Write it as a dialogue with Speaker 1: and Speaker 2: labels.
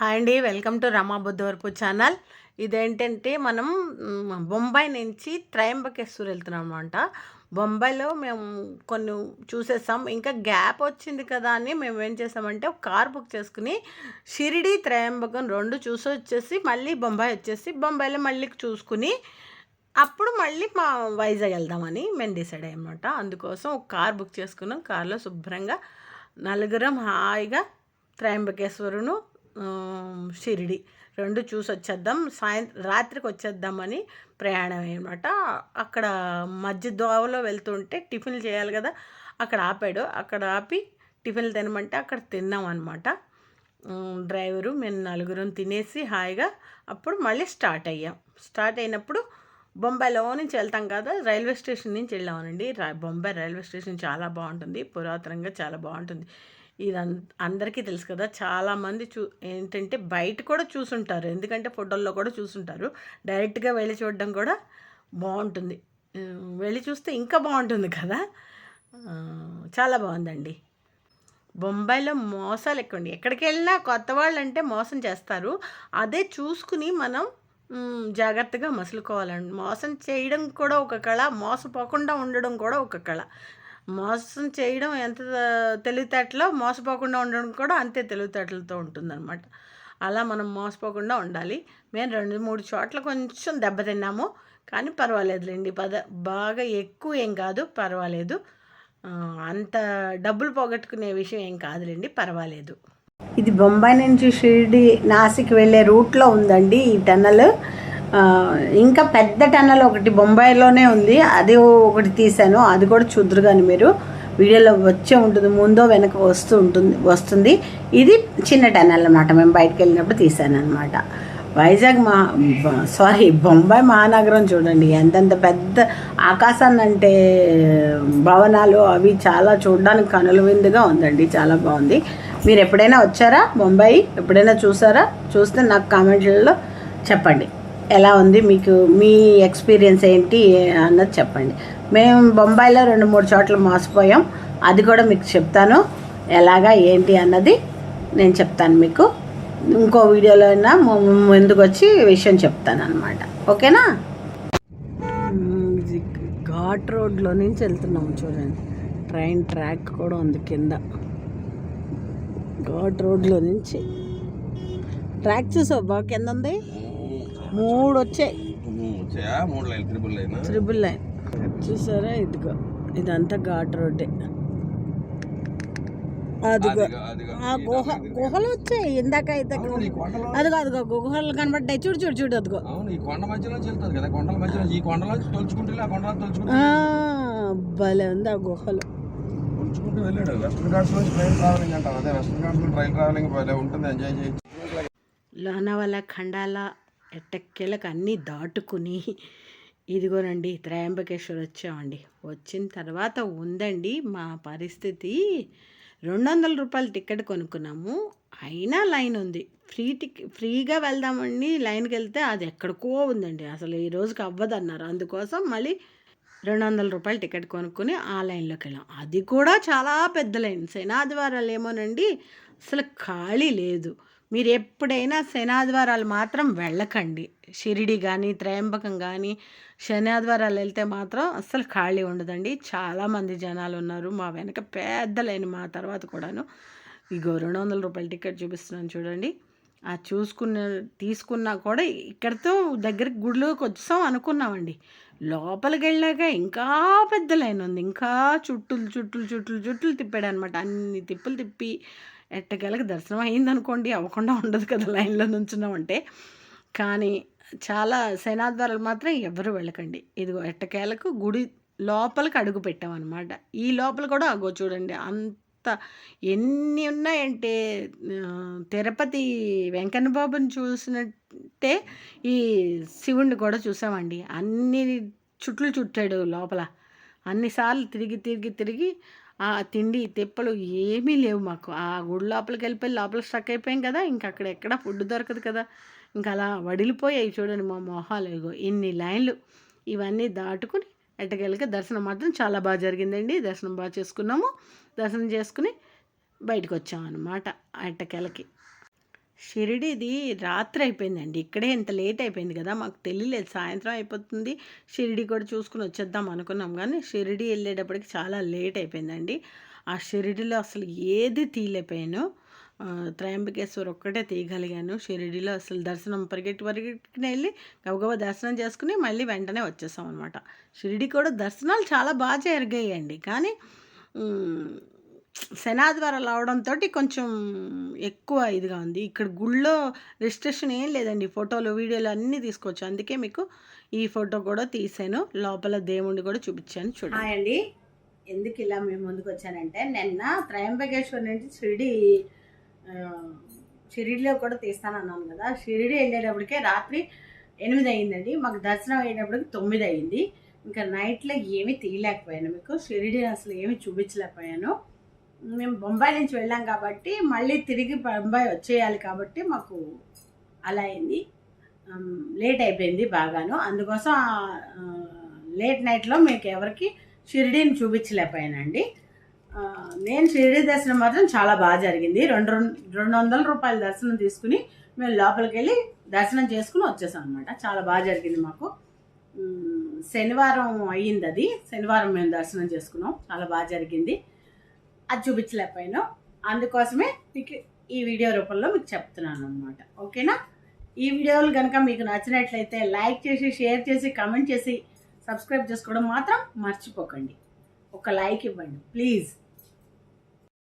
Speaker 1: Hi అండి welcome to రమాబుద్ధవరపు channel. ఇదేంటంటే మనం బొంబాయి నుంచి త్రయంబకేశ్వర్ వెళ్తున్నాం అనమాట బొంబాయిలో మేము కొన్ని చూసేసాం. ఇంకా గ్యాప్ వచ్చింది కదా అని మేము ఏం చేసామంటే ఒక కార్ బుక్ చేసుకుని షిరిడి త్రయంబకం రెండు చూసి వచ్చేసి మళ్ళీ బొంబాయి వచ్చేసి బొంబాయిలో మళ్ళీ చూసుకుని అప్పుడు మళ్ళీ మా వైజాగ్ వెళ్దామని మేము డిసైడ్ అయ్యమాట అందుకోసం ఒక కార్ బుక్ చేసుకున్నాం. కార్లో శుభ్రంగా నలుగురం హాయిగా త్రయంబకేశ్వరును షిరిడి. రెండు చూసి వచ్చేద్దాం సాయంత్రం రాత్రికి వచ్చేద్దామని ప్రయాణం అనమాట అక్కడ మధ్య దోవలో వెళ్తుంటే టిఫిన్లు చేయాలి కదా అక్కడ ఆపాడు. అక్కడ ఆపి టిఫిన్లు తినమంటే అక్కడ తిన్నాం అనమాట డ్రైవరు మేము నలుగురం తినేసి హాయిగా అప్పుడు మళ్ళీ స్టార్ట్ అయ్యాం. స్టార్ట్ అయినప్పుడు బొంబాయిలో నుంచి వెళ్తాం కదా రైల్వే స్టేషన్ నుంచి వెళ్ళామనండి. బొంబాయి రైల్వే స్టేషన్ చాలా బాగుంటుంది. పురాతనంగా చాలా బాగుంటుంది. ఇది అన్- అందరికీ తెలుసు కదా చాలామంది చూ ఏంటంటే బయట కూడా చూసుంటారు. ఎందుకంటే ఫోటోల్లో కూడా చూసుంటారు. డైరెక్ట్గా వెళ్ళి చూడడం కూడా బాగుంటుంది. వెళ్ళి చూస్తే ఇంకా బాగుంటుంది కదా. చాలా బాగుందండి. బొంబాయిలో మోసాలు ఎక్కువండి ఎక్కడికి వెళ్ళినా కొత్త వాళ్ళు అంటే మోసం చేస్తారు. అదే చూసుకుని మనం జాగ్రత్తగా మసులుకోవాలండి. మోసం చేయడం కూడా ఒక కళ మోసపోకుండా ఉండడం కూడా ఒక కళ. మోసం చేయడం ఎంత తెలివితేటలో మోసపోకుండా ఉండడం కూడా అంతే తెలివితేటలతో ఉంటుందన్నమాట. అలా మనం మోసపోకుండా ఉండాలి. మేము రెండు మూడు చోట్ల కొంచెం దెబ్బతిన్నాము కానీ పర్వాలేదులేండి. పద బాగా ఎక్కువ ఏం కాదు. పర్వాలేదు. అంత డబ్బులు పోగొట్టుకునే విషయం ఏం కాదులేండి. పర్వాలేదు. ఇది బొంబాయి నుంచి షిరిడి నాసిక్ వెళ్ళే రూట్లో ఉందండి ఈ టన్నల్. ఇంకా పెద్ద టన్నల్ ఒకటి బొంబాయిలోనే ఉంది. అది ఒకటి తీశాను. అది కూడా చూద్దరు కానీ మీరు. వీడియోలో వచ్చే ఉంటుంది. ముందో వెనక వస్తూ ఉంటుంది వస్తుంది. ఇది చిన్న టన్నల్ అనమాట మేము బయటకు వెళ్ళినప్పుడు తీశాను అనమాట వైజాగ్ మా బ- సారీ బొంబాయి మహానగరం చూడండి. ఎంతెంత పెద్ద ఆకాశాన్ని అంటే భవనాలు అవి చాలా చూడడానికి కనుల విందుగా ఉందండి. చాలా బాగుంది. మీరు ఎప్పుడైనా వచ్చారా బొంబాయి? ఎప్పుడైనా చూసారా? చూస్తే నాకు కామెంట్లలో చెప్పండి. ఎలా ఉంది మీకు మీ ఎక్స్పీరియన్స్ ఏంటి అన్నది చెప్పండి. మేము బొంబాయిలో రెండు మూడు చోట్ల మోసపోయాం. అది కూడా మీకు చెప్తాను. ఎలాగా ఏంటి అన్నది నేను చెప్తాను మీకు. ఇంకో వీడియోలో అయినా ముందుకు వచ్చి విషయం చెప్తాను అనమాట ఓకేనా? ఘాట్ రోడ్లో నుంచి వెళ్తున్నాం చూడండి. ట్రైన్ ట్రాక్ కూడా ఉంది కింద. ఘాట్ రోడ్లో నుంచి. ట్రాక్ చూసావు? బాగా కింద ఉంది. మూడు వచ్చాయి
Speaker 2: మూడు లైన్ త్రిబుల్ లైన్?
Speaker 1: చూసారా? ఇదిగో ఇదంతా ఘాట్ రోడ్డే. అదిగో ఆ గుహ గుహలు వచ్చాయి ఇందాక అదిగో అదిగో గుహలు కనబడ్డాయి. చూడు చూడు చూడు అదిగో.
Speaker 2: కొండ మధ్యలో కదా కొండల మధ్యలో ఈ కొండలో ఆ
Speaker 1: భలే ఉంది ఆ గుహలు.
Speaker 2: తొలుచుకుంటూ వెళ్ళాడు వెస్టర్న్ ఘాట్స్ నుంచి ట్రైన్ ట్రావెలింగ్ అంటారు. అదే వెస్టర్న్ ఘాట్స్లో ట్రైన్ ట్రావెలింగ్ భలే ఉంటుంది ఎంజాయ్ చేయొచ్చు.
Speaker 1: లోనావల ఖండాల ఎట్టక్కేలకు అన్నీ దాటుకుని ఇదిగోనండి త్రయంబకేశ్వర్ వచ్చామండి. వచ్చిన తర్వాత ఉందండి మా పరిస్థితి. రెండు వందల రూపాయల టికెట్ కొనుక్కున్నాము. అయినా లైన్ ఉంది. ఫ్రీ టిక్ ఫ్రీగా వెళ్దామని లైన్కి వెళ్తే అది ఎక్కడికో ఉందండి. అసలు ఈ రోజుకి అవ్వదు అన్నారు అందుకోసం మళ్ళీ రెండు వందల రూపాయల టికెట్ కొనుక్కొని ఆ లైన్లోకి వెళ్ళాం. అది కూడా చాలా పెద్ద లైన్ శనాదివారాలు ఏమోనండి అసలు ఖాళీ లేదు. మీరు ఎప్పుడైనా శనాద్వారాలు మాత్రం వెళ్ళకండి. షిరిడి కానీ త్రయంబకం కానీ శనాద్వారాలు వెళ్తే మాత్రం అస్సలు ఖాళీ ఉండదండి. చాలామంది జనాలు ఉన్నారు. మా వెనక పెద్ద లైన్ మా తర్వాత కూడాను. ఇగో రెండు వందల రూపాయల టికెట్ చూపిస్తున్నాను చూడండి. చూసుకున్న తీసుకున్నా కూడా ఇక్కడితో దగ్గరికి గుడిలోకి వచ్చాం అనుకున్నామండి. లోపలికి వెళ్ళాక ఇంకా పెద్ద లైన్ ఉంది. ఇంకా చుట్టులు చుట్టులు చుట్టులు చుట్టులు తిప్పాడు అనమాట అన్ని తిప్పులు తిప్పి ఎట్టకేలకు దర్శనం అయిందనుకోండి. అవ్వకుండా ఉండదు కదా లైన్లో నుంచున్నామంటే. కానీ చాలా శనాద్వారాలు మాత్రం ఎవరు వెళ్ళకండి. ఇదిగో ఎట్టకేలకు గుడి లోపలికి అడుగు పెట్టామన్నమాట ఈ లోపల కూడా అగో చూడండి అంత ఎన్ని ఉన్నాయంటే తిరుపతి వెంకన్నబాబుని చూసినట్టే ఈ శివుణ్ణి కూడా చూసామండి. అన్ని చుట్లు చుట్టాడు లోపల. అన్నిసార్లు తిరిగి తిరిగి తిరిగి ఆ తిండి తిప్పలు ఏమీ లేవు మాకు. ఆ గుడి లోపలికి వెళ్ళిపోయి లోపల స్ట్రక్ అయిపోయాం కదా ఇంక అక్కడ ఎక్కడ ఫుడ్ దొరకదు కదా. ఇంకా అలా వడిలిపోయాయి చూడండి మా మొహాలు. ఇగో ఇన్ని లైన్లు. ఇవన్నీ దాటుకుని ఎట్టకెళ్ళకి దర్శనం మాత్రం చాలా బాగా జరిగిందండి. దర్శనం బాగా చేసుకున్నాము. దర్శనం చేసుకుని బయటకు వచ్చామన్నమాట ఎట్టకెలకి. షిరిడిది రాత్రి అయిపోయిందండి. ఇక్కడే ఇంత లేట్ అయిపోయింది కదా మాకు తెలియలేదు. సాయంత్రం అయిపోతుంది. షిరిడి కూడా చూసుకుని వచ్చేద్దాం అనుకున్నాం కానీ షిరిడి వెళ్ళేటప్పటికి చాలా లేట్ అయిపోయిందండి. ఆ షిరిడిలో అసలు ఏది తీలేపోయాను త్రయంబకేశ్వర్ ఒక్కటే తీయగలిగాను. షిరిడిలో అసలు దర్శనం పరిగెట్టి పరిగెట్టుకుని వెళ్ళి గబగబా దర్శనం చేసుకుని మళ్ళీ వెంటనే వచ్చేసాం అనమాట షిరిడి కూడా దర్శనాలు చాలా బాగా జరిగాయండి. కానీ శనాద్వారాలు అవడంతో కొంచెం ఎక్కువ ఇదిగా ఉంది. ఇక్కడ గుళ్ళో రిజిస్ట్రేషన్ ఏం లేదండి. ఫోటోలు వీడియోలు అన్నీ తీసుకోవచ్చు అందుకే మీకు ఈ ఫోటో కూడా తీసాను. లోపల దేవుణ్ణి కూడా చూపించాను చూడండి. ఎందుకు ఇలా మేము ముందుకు వచ్చానంటే నిన్న త్రయంబకేశ్వర్ నుంచి షిరిడి షిరిడిలో కూడా తీస్తానన్నాను కదా. షిరిడి వెళ్ళేటప్పటికే రాత్రి ఎనిమిది అయిందండి. మాకు దర్శనం అయ్యేటప్పటికి తొమ్మిది అయింది. ఇంకా నైట్లో ఏమీ తీయలేకపోయాను మీకు. షిరిడి అసలు ఏమీ చూపించలేకపోయాను. మేము బొంబాయి నుంచి వెళ్ళాం కాబట్టి మళ్ళీ తిరిగి బొంబాయి వచ్చేయాలి కాబట్టి మాకు అలా అయింది. లేట్ అయిపోయింది బాగాను. అందుకోసం లేట్ నైట్లో మీకు ఎవరికి షిరిడీని చూపించలేకపోయానండి. నేను షిరిడి దర్శనం మాత్రం చాలా బాగా జరిగింది. రెండు రెండు వందల రూపాయల దర్శనం తీసుకుని మేము లోపలికి వెళ్ళి దర్శనం చేసుకుని వచ్చేసాం అనమాట చాలా బాగా జరిగింది మాకు. శనివారం అయ్యింది అది. శనివారం మేము దర్శనం చేసుకున్నాం. చాలా బాగా జరిగింది. అది చూపించలేకపోయాను. అందుకోసమే మీకు ఈ వీడియో రూపంలో మీకు చెప్తున్నాను అనమాట ఓకేనా? ఈ వీడియోలు కనుక మీకు నచ్చినట్లయితే లైక్ చేసి షేర్ చేసి కమెంట్ చేసి సబ్స్క్రైబ్ చేసుకోవడం మాత్రం మర్చిపోకండి. ఒక లైక్ ఇవ్వండి. ప్లీజ్.